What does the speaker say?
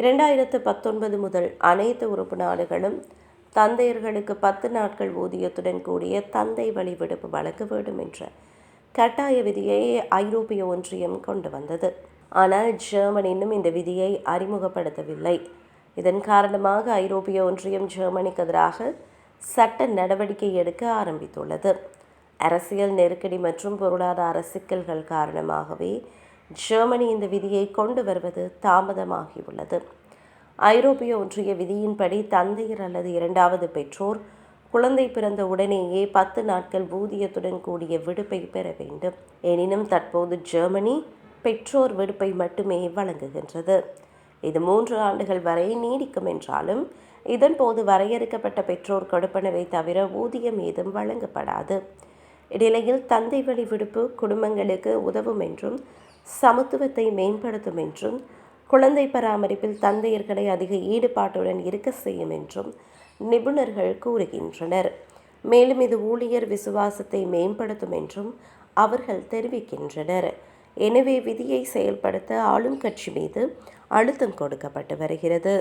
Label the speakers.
Speaker 1: இரண்டாயிரத்து பத்தொன்பது முதல் அனைத்து உறுப்பு நாடுகளும் தந்தையர்களுக்கு பத்து நாட்கள் ஊதியத்துடன் கூடிய தந்தை வழி விடுப்பு வழங்க வேண்டும் என்ற கட்டாய விதியை ஐரோப்பிய ஒன்றியம் கொண்டு வந்தது. ஆனால் ஜெர்மன் இன்னும் இந்த விதியை அறிமுகப்படுத்தவில்லை. இதன் காரணமாக ஐரோப்பிய ஒன்றியம் ஜெர்மனிக்கு எதிராக சட்ட நடவடிக்கை எடுக்க ஆரம்பித்துள்ளது. அரசியல் நெருக்கடி மற்றும் பொருளாதார சிக்கல்கள் காரணமாகவே ஜெர்மனி இந்த விதியை கொண்டு வருவது தாமதமாகியுள்ளது. ஐரோப்பிய ஒன்றிய விதியின்படி தந்தையர் அல்லது இரண்டாவது பெற்றோர் குழந்தை பிறந்த உடனேயே பத்து நாட்கள் ஊதியத்துடன் கூடிய விடுப்பை பெற வேண்டும். எனினும் தற்போது ஜெர்மனி பெற்றோர் விடுப்பை மட்டுமே வழங்குகின்றது. இது மூன்று ஆண்டுகள் வரை நீடிக்கும் என்றாலும் இதன்போது வரையறுக்கப்பட்ட பெற்றோர் கொடுப்பனவை தவிர ஊதியம் ஏதும் வழங்கப்படாது. இந்நிலையில் தந்தை வழி விடுப்பு குடும்பங்களுக்கு உதவும் என்றும் சமத்துவத்தை மேம்படுத்தும் என்றும் குழந்தை பராமரிப்பில் தந்தையர்களை அதிக ஈடுபாட்டுடன் இருக்க செய்யும் என்றும் நிபுணர்கள் கூறுகின்றனர். மேலும் இது ஊழியர் விசுவாசத்தை மேம்படுத்தும் என்றும் அவர்கள் தெரிவிக்கின்றனர். எனவே விதியை செயல்படுத்த ஆளும் கட்சி மீது அழுத்தம் கொடுக்கப்பட்டு வருகிறது.